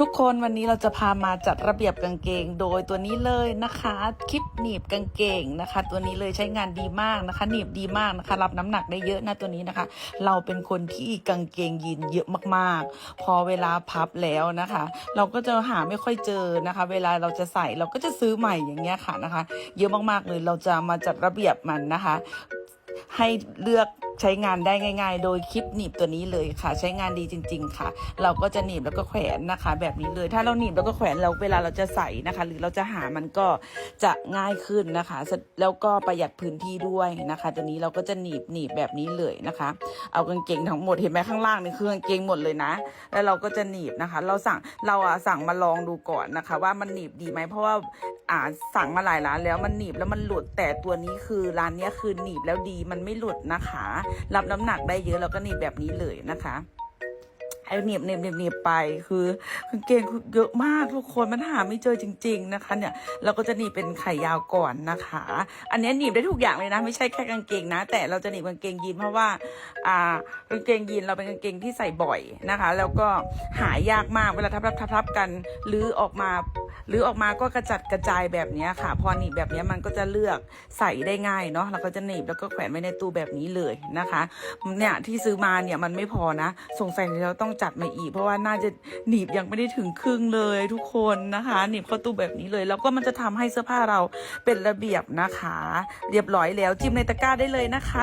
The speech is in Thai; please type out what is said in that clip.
ทุกคนวันนี้เราจะพามาจัดระเบียบกางเกง โดยตัวนี้เลยนะคะคลิปหนีบกางเกงนะคะ ตัวนี้เลยใช้งานดีมากนะคะหนีบดีมากนะคะ รับน้ำหนักได้เยอะนะตัวนี้นะคะ เราเป็นคนที่กางเกงยีนเยอะมากๆ พอเวลาพับแล้วนะคะ เราก็จะหาไม่ค่อยเจอนะคะ เวลาเราจะใส่เราก็จะซื้อใหม่อย่างเงี้ยค่ะนะคะ เยอะมากๆเลยเราจะมาจัดระเบียบมันนะคะ ให้เลือก ใช้งานได้ง่าย ๆ โดยคลิปหนีบตัวนี้เลยค่ะ ใช้งานดีจริง ๆ ค่ะ เราก็จะหนีบแล้วก็แขวนนะคะ แบบนี้เลย ถ้าเราหนีบแล้วก็แขวนเราเวลาเราจะใส่นะคะ หรือเราจะหามันก็จะง่ายขึ้นนะคะ แล้วก็ประหยัดพื้นที่ด้วยนะคะ ตัวนี้เราก็จะหนีบหนีบแบบนี้เลยนะคะ เอากางเกงทั้งหมดเห็นไหมข้างล่างนี่คือกางเกงหมดเลยนะ แล้วเราก็จะหนีบนะคะ เราสั่งเราอะสั่งมาลองดูก่อนนะคะ ว่ามันหนีบดีไหมเพราะว่าอ่าสั่งมาหลายร้านแล้วมันหนีบแล้วมันหลุดแต่ตัวนี้คือร้านนี้คือหนีบแล้วดีมันไม่หลุดนะคะ รับน้ำหนักได้เยอะแล้วก็หนีบแบบนี้เลยนะคะ ไอ้หนีบหนีบหนีบหนีบไปคือกางเกงเยอะมากทุกคนมันหาไม่เจอจริง ๆนะคะ เนี่ยเราก็จะหนีบเป็นไข่ยาวก่อนนะคะ อันนี้หนีบได้ทุกอย่างเลยนะ ไม่ใช่แค่กางเกงนะ แต่เราจะหนีบกางเกงยีนเพราะว่าอ่ากางเกงยีนเราเป็นกางเกงที่ใส่บ่อยนะคะ แล้วก็หายากมากเวลาทับทับทับทับกันหรือออกมาหรือออกมาก็กระจัดกระจายแบบนี้ค่ะ พอหนีบแบบนี้มันก็จะเลือกใส่ได้ง่ายเนาะเราก็จะหนีบแล้วก็แขวนไว้ในตู้แบบนี้เลยนะคะ เนี่ยที่ซื้อมาเนี่ยมันไม่พอนะ สงสัยเราต้องจัดมาอีก เพราะว่าน่าจะหนีบยังไม่ได้ถึงครึ่งเลยทุกคนนะคะหนีบเข้าตู้แบบนี้เลย แล้วก็มันจะทำให้เสื้อผ้าเราเป็นระเบียบนะคะ เรียบร้อยแล้วจิ้มในตะกร้าได้เลยนะคะ